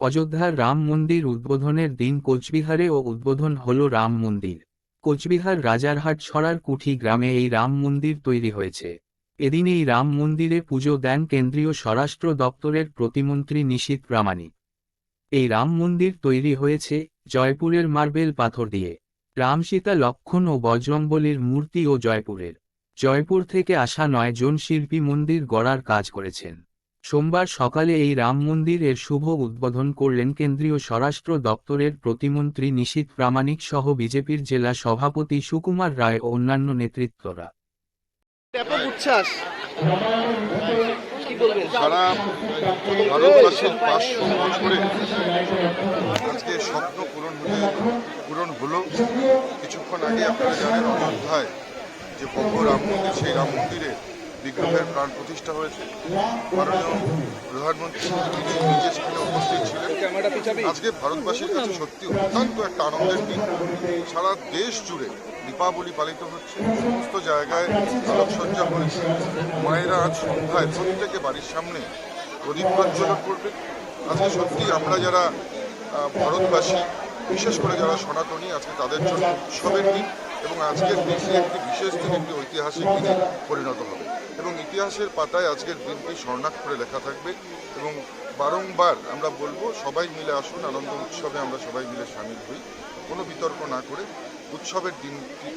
অযোধ্যার রাম মন্দির উদ্বোধনের দিন কোচবিহারে ও উদ্বোধন হল রাম মন্দির। কোচবিহার রাজারহাট ছড়ার কুঠি গ্রামে এই রাম মন্দির তৈরি হয়েছে। এদিন এই রাম মন্দিরে পুজো দেন কেন্দ্রীয় স্বরাষ্ট্র দপ্তরের প্রতিমন্ত্রী নিশীত প্রামাণিক। এই রাম মন্দির তৈরি হয়েছে জয়পুরের মার্বেল পাথর দিয়ে। রাম সীতা লক্ষণ ও বজরংবলীর মূর্তি ও জয়পুরের। জয়পুর থেকে আসা নয় জন শিল্পী মন্দির গড়ার কাজ করেছেন। সোমবার সকালে এই রাম মন্দিরের শুভ উদ্বোধন করলেন কেন্দ্রীয় স্বরাষ্ট্র দপ্তরের প্রতিমন্ত্রী নিশীত প্রামাণিক সহ বিজেপির জেলা সভাপতি সুকুমার রায় ও অন্যান্য নেতৃত্বরা। ব্যাপক উচ্ছ্বাস। সারা ভারতবাসীর পাঁচশো বছরে আজকে স্বপ্ন পূরণ হয়ে পূরণ হলো। কিছুক্ষণ আগে আপনারা জানেন অযোধ্যায় যে ভব্য রাম মন্দির সেই রাম মন্দিরে বিগ্রহের প্রাণ প্রতিষ্ঠা হয়েছে। প্রধানমন্ত্রী নিজে সেখানে উপস্থিত ছিলেন। আজকে ভারতবাসীর কাছে সত্যি অত্যন্ত একটা আনন্দের দিন। সারা দেশ জুড়ে দীপাবলি পালিত হচ্ছে। সমস্ত জায়গায় আলোকসজ্জা হয়েছে। মায়েরা আজ সন্ধ্যায় প্রত্যেকে বাড়ির সামনে প্রদীপ প্রজ্বলন করবে আজকে সত্যি আমরা যারা ভারতবাসী, বিশেষ করে যারা সনাতনী, আজকে তাদের জন্য উৎসবের দিন। এবং আজকের দিনটি একটি বিশেষ দিন একটি ঐতিহাসিক দিনে পরিণত হবে। এবং ইতিহাসের পাতায় আজকের দিনটি স্বর্ণাক্ষরে লেখা থাকবে এবং বারংবার আমরা বলব সবাই মিলে আসুন আনন্দ উৎসবে আমরা সবাই মিলে সামিল হই। কোনো বিতর্ক না করে উৎসবের দিন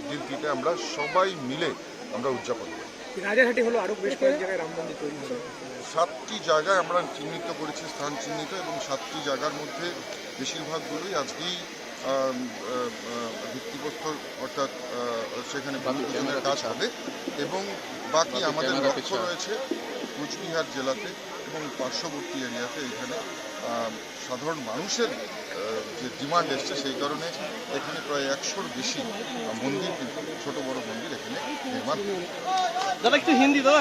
দিনটিতে আমরা সবাই মিলে আমরা উদযাপন করি। রাজারহাটে হলো আরও বেশ কয়েক জায়গায় রাম মন্দির তৈরি হলো। সাতটি জায়গায় আমরা চিহ্নিত করেছি স্থান চিহ্নিত এবং সাতটি জায়গার মধ্যে বেশিরভাগগুলোই আজকেই ভিত্তিপ্রস্তর অর্থাৎ সেখানে ভূমি কাজ হবে এবং বাকি আমাদের লক্ষ্য রয়েছে কুচবিহার জেলাতে এবং পার্শ্ববর্তী এরিয়াতে এখানে সাধারণ মানুষের যে ডিমান্ড এসছে সেই কারণে এখানে প্রায় একশোর বেশি মন্দির কিন্তু ছোট বড় মন্দির এখানে নির্মাণ দাদা একটু হিন্দি দাদা।